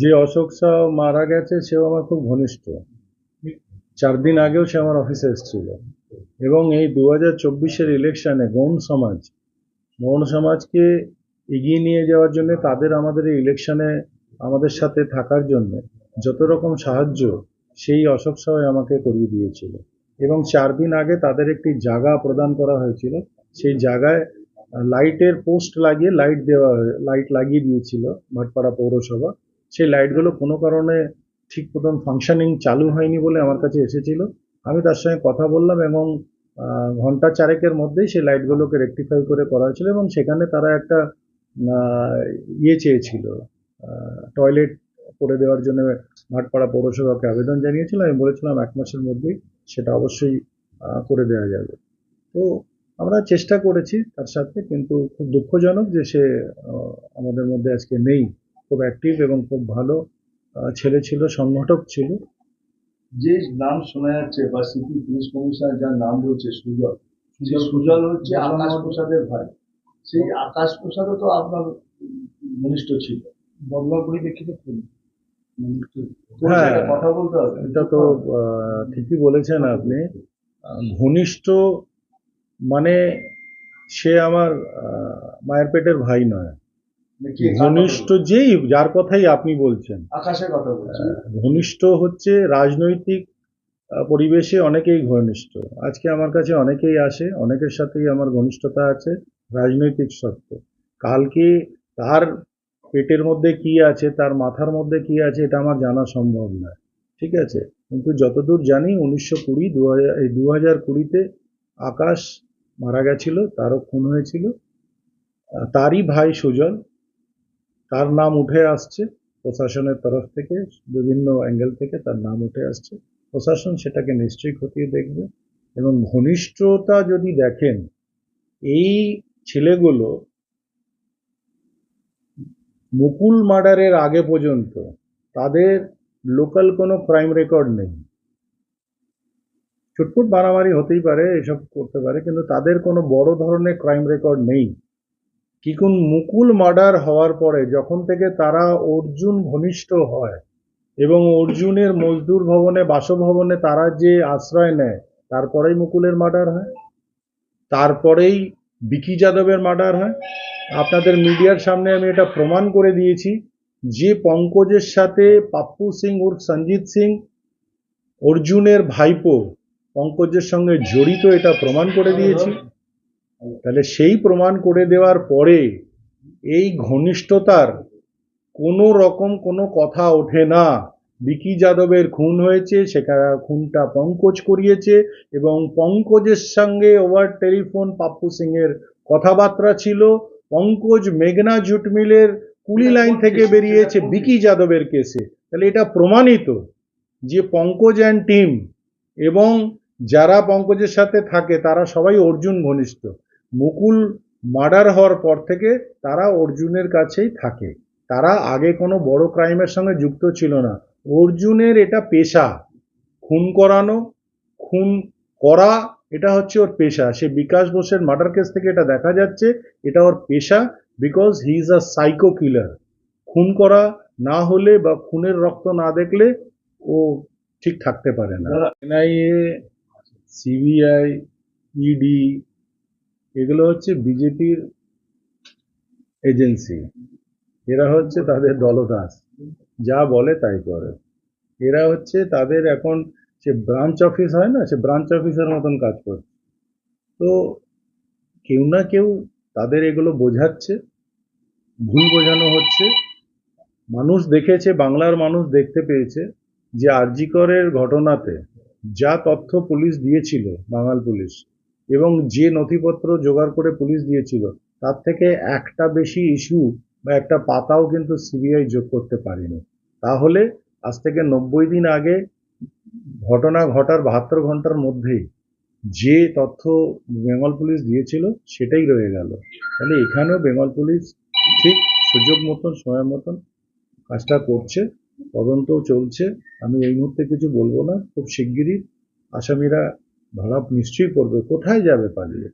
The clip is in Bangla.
যে অশোক শাহ মারা গেছে, সেও আমার খুব ঘনিষ্ঠ। চার দিন আগেও সে আমার অফিসে এসেছিল। এবং এই দু হাজার চব্বিশের ইলেকশনে গৌণ সমাজ, গৌণ সমাজকে এগিয়ে নিয়ে যাওয়ার জন্য, তাদের আমাদের এই ইলেকশনে আমাদের সাথে থাকার জন্য যত রকম সাহায্য সেই অশোক শাহ আমাকে করিয়ে দিয়েছিল। এবং চার দিন আগে তাদের একটি জায়গা প্রদান করা হয়েছিল। সেই জায়গায় লাইটের পোস্ট লাগিয়ে লাইট দেওয়া লাইট লাগিয়ে দিয়েছিল ভাটপাড়া পৌরসভা। সেই লাইটগুলো কোনো কারণে ঠিক মতন ফাংশনিং চালু হয়নি বলে আমার কাছে এসেছিল। আমি তার সঙ্গে কথা বললাম এবং ঘণ্টা চারেকের মধ্যেই সেই লাইটগুলোকে রেকটিফাই করে করা হয়েছিল এবং সেখানে তারা একটা ইয়ে চেয়েছিল টয়লেট করে দেওয়ার জন্য ভাটপাড়া পৌরসভাকে আবেদন জানিয়েছিল। আমি বলেছিলাম এক মাসের মধ্যেই সেটা অবশ্যই করে দেওয়া যাবে। তো আমরা চেষ্টা করেছি তার সাথে, কিন্তু খুব দুঃখজনক যে সে আমাদের মধ্যে আজকে নেই। খুব অ্যাক্টিভ এবং খুব ভালো আহ, ছেলে ছিল সংগঠক ছিল। যে নাম শোনা যাচ্ছে বা সিটি পুলিশ কমিশনার যার নাম বলছে সুজল। সুজল হচ্ছে আকাশ প্রসাদের ভাই। সেই আকাশ প্রসাদও তো আপনার ঘনিষ্ঠ ছিল। বদলাপুরি দেখিত খুন হ্যাঁ। কথা বলতে হবে। এটা তো আহ, ঠিকই বলেছেন আপনি। আহ, ঘনিষ্ঠ মানে সে আমার আহ, মায়ের পেটের ভাই নয়। ঘনিষ্ঠ যেই যার কথাই আপনি বলছেন। আকাশের কথা বলছি ঘনিষ্ঠ হচ্ছে রাজনৈতিক পরিবেশে অনেকেই ঘনিষ্ঠ। আজকে আমার কাছে অনেকেই আসে অনেকের সাথেই আমার ঘনিষ্ঠতা আছে রাজনৈতিক সত্ত্বে। কালকে তার পেটের মধ্যে কি আছে তার মাথার মধ্যে কি আছে এটা আমার জানা সম্ভব নয়। ঠিক আছে? কিন্তু যতদূর জানি উনিশশো কুড়ি দু হাজার এই দু হাজার কুড়িতে আকাশ মারা গেছিল তারও খুন হয়েছিল। তারই ভাই সুজন তার নাম উঠে আসছে। প্রশাসনের তরফ থেকে, বিভিন্ন অ্যাঙ্গেল থেকে তার নাম উঠে আসছে। প্রশাসন সেটাকে নিশ্চয়ই খতিয়ে দেখবে এবং ঘনিষ্ঠতা যদি দেখেন, এই ছেলেগুলো মুকুল মার্ডারের আগে পর্যন্ত তাদের লোকাল কোনো ক্রাইম রেকর্ড নেই। ছুটফুট মারামারি হতেই পারে, এসব করতে পারে, কিন্তু তাদের কোনো বড় ধরনের ক্রাইম রেকর্ড নেই। কিকুন মুকুল মার্ডার হওয়ার পরে যখন থেকে তারা অর্জুন ঘনিষ্ঠ হয় এবং অর্জুনের মজদুর ভবনে বাসভবনে তারা যে আশ্রয় নেয়, তারপরেই মুকুলের মার্ডার হয়? তারপরেই বিকি যাদবের মার্ডার হয়? আপনাদের মিডিয়ার সামনে আমি এটা প্রমাণ করে দিয়েছি যে পঙ্কজের সাথে পাপ্পু সিং উর্ফ সঞ্জিত সিং, অর্জুনের ভাইপো পঙ্কজের সঙ্গে জড়িত এটা প্রমাণ করে দিয়েছি। তাহলে সেই প্রমাণ করে দেওয়ার পরে এই ঘনিষ্ঠতার কোনো রকম কোনো কথা ওঠে না। বিকি যাদবের খুন হয়েছে সেখানে খুনটা পঙ্কজ করিয়েছে এবং পঙ্কজের সঙ্গে ওভার টেলিফোন পাপ্পু সিংয়ের কথাবার্তা ছিল। পঙ্কজ মেঘনা জুটমিলের কুলি লাইন থেকে বেরিয়েছে বিকি যাদবের কেসে। তাহলে এটা প্রমাণিত যে পঙ্কজ অ্যান্ড টিম এবং যারা পঙ্কজের সাথে থাকে তারা সবাই অর্জুন ঘনিষ্ঠ। মুকুল মার্ডার হওয়ার পর থেকে তারা অর্জুনের কাছেই থাকে। তারা আগে কোনো বড় ক্রাইমের সঙ্গে যুক্ত ছিল না। অর্জুনের এটা পেশা, খুন করানো, খুন করা, এটা হচ্ছে ওর পেশা। সে বিকাশ বোসের মার্ডার কেস থেকে এটা দেখা যাচ্ছে, এটা ওর পেশা because he is a psycho killer খুন করা না হলে বা খুনের রক্ত না দেখলে ও ঠিক থাকতে পারে না। এনআইএ, সিবিআই, ইডি এগুলো হচ্ছে বিজেপির এজেন্সি। এরা হচ্ছে তাদের দলদাস। যা বলে তাই করে। এরা হচ্ছে তাদের এখন সে ব্রাঞ্চ অফিস হয় না, সে ব্রাঞ্চ অফিসের মতন কাজ করছে তো কেউ না কেউ তাদের এগুলো বোঝাচ্ছে, ভুল বোঝানো হচ্ছে। মানুষ দেখেছে, বাংলার মানুষ দেখতে পেয়েছে যে আরজিকরের ঘটনাতে যা তথ্য পুলিশ দিয়েছিল, বাঙাল পুলিশ এবং যে নথিপত্র জোগাড় করে পুলিশ দিয়েছিল, তার থেকে একটা বেশি ইস্যু বা একটা পাতাও কিন্তু সিবিআই যোগ করতে পারেনি। তাহলে আজ থেকে নব্বই দিন আগে ঘটনা ঘটার বাহাত্তর ঘণ্টার মধ্যেই যে তথ্য বেঙ্গল পুলিশ দিয়েছিল সেটাই রয়ে গেল। তাহলে এখানেও বেঙ্গল পুলিশ ঠিক সুযোগ মতন, সময় মতন কাজটা করছে, তদন্তও চলছে। আমি এই মুহূর্তে কিছু বলব না, খুব শিগগিরই আসামিরা ধরা নিশ্চয়ই পড়বে। কোথায় যাবে পালিয়ে?